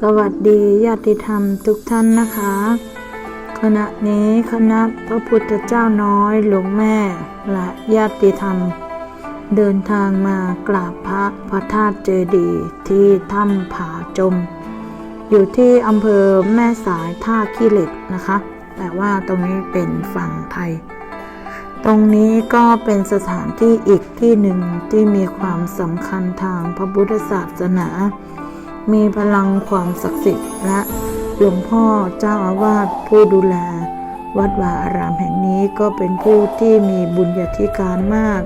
สวัสดีญาติธรรมทุกท่านนะคะ ขณะนี้คณะพระพุทธเจ้าน้อยหลวงแม่และญาติธรรม เดินทางมากราบพระพระธาตุเจดีย์ที่ถ้ำผาจม อยู่ที่อำเภอแม่สายท่าขี้เหล็กนะคะ แต่ว่าตรงนี้เป็นฝั่งไทย ตรงนี้ก็เป็นสถานที่อีกที่หนึ่งที่มีความสำคัญทางพระพุทธศาสนา มีพลังความศักดิ์สิทธิ์และหลวงพ่อเจ้าอาวาสผู้ดูแล วัดวาอารามแห่งนี้ก็เป็นผู้ที่มีบุญญาธิการมาก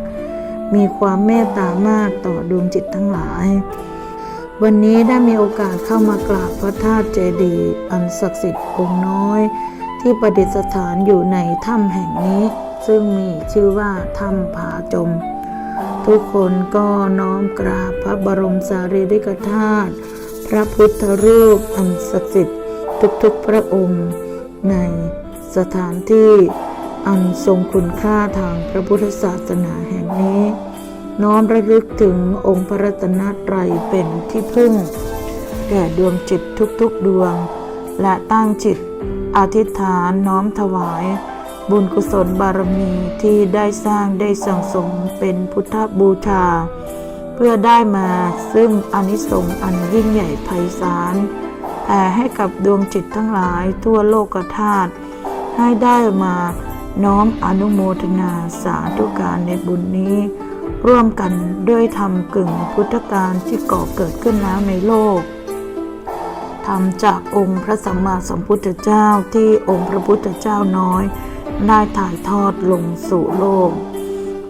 มีความเมตตามากต่อดวงจิตทั้งหลาย วันนี้ได้มีโอกาสเข้ามากราบพระธาตุเจดีย์อันศักดิ์สิทธิ์องค์น้อย ที่ประดิษฐานอยู่ในถ้ำแห่งนี้ ซึ่งมีชื่อว่าถ้ำผาจม ทุกคนก็น้อมกราบพระบรมสารีริกธาตุ พระพุทธรูปอันศักดิ์สิทธิ์ทุกๆพระองค์ ในสถานที่อันทรงคุณค่าทางพระพุทธศาสนาแห่งนี้ น้อมระลึกถึงองค์พระรัตนตรัยเป็นที่พึ่ง แก่ดวงจิตทุกๆดวง และตั้งจิตอธิษฐานน้อมถวาย บุญกุศลบารมีที่ได้สร้างได้สั่งสมเป็นพุทธบูชา เพื่อได้มาซึ่งอนิสงส์อันยิ่งใหญ่ไพศาลแผ่ให้กับดวงจิตทั้งหลายทั่วโลกธาตุให้ได้มาน้อมอนุโมทนาสาธุการในบุญนี้ ร่วมกันด้วยธรรมกึ่งพุทธการที่ก่อเกิดขึ้นแล้วในโลกทำจากองค์พระสัมมาสัมพุทธเจ้าที่องค์พระพุทธเจ้าน้อย ได้ถ่ายทอดลงสู่โลก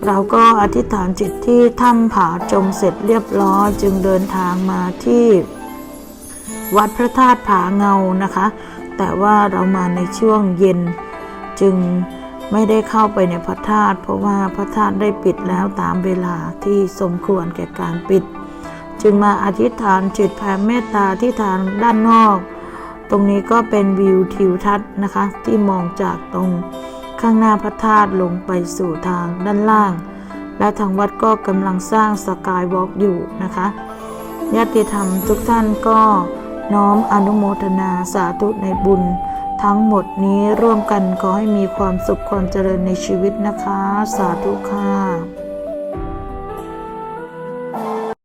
เราก็อธิษฐานจิตที่ถ้ำผาจมเสร็จเรียบร้อยจึงเดินทางมาที่ วัดพระธาตุผาเงานะคะ แต่ว่าเรามาในช่วงเย็น จึงไม่ได้เข้าไปในพระธาตุเพราะว่าพระธาตุได้ปิดแล้วตามเวลาที่สมควรแก่การปิด จึงมาอธิษฐานจิตแผ่เมตตาที่ทางด้านนอก ตรงนี้ก็เป็นวิวทิวทัศน์นะคะที่มองจากตรง ข้างหน้าพระธาตุลงไปสู่ทางด้านล่าง และทางวัดก็กำลังสร้างสกายวอล์กอยู่นะคะญาติธรรมทุกท่านก็น้อมอนุโมทนาสาธุในบุญ ทั้งหมดนี้ร่วมกันขอให้มีความสุขความเจริญในชีวิตนะคะ สาธุค่ะ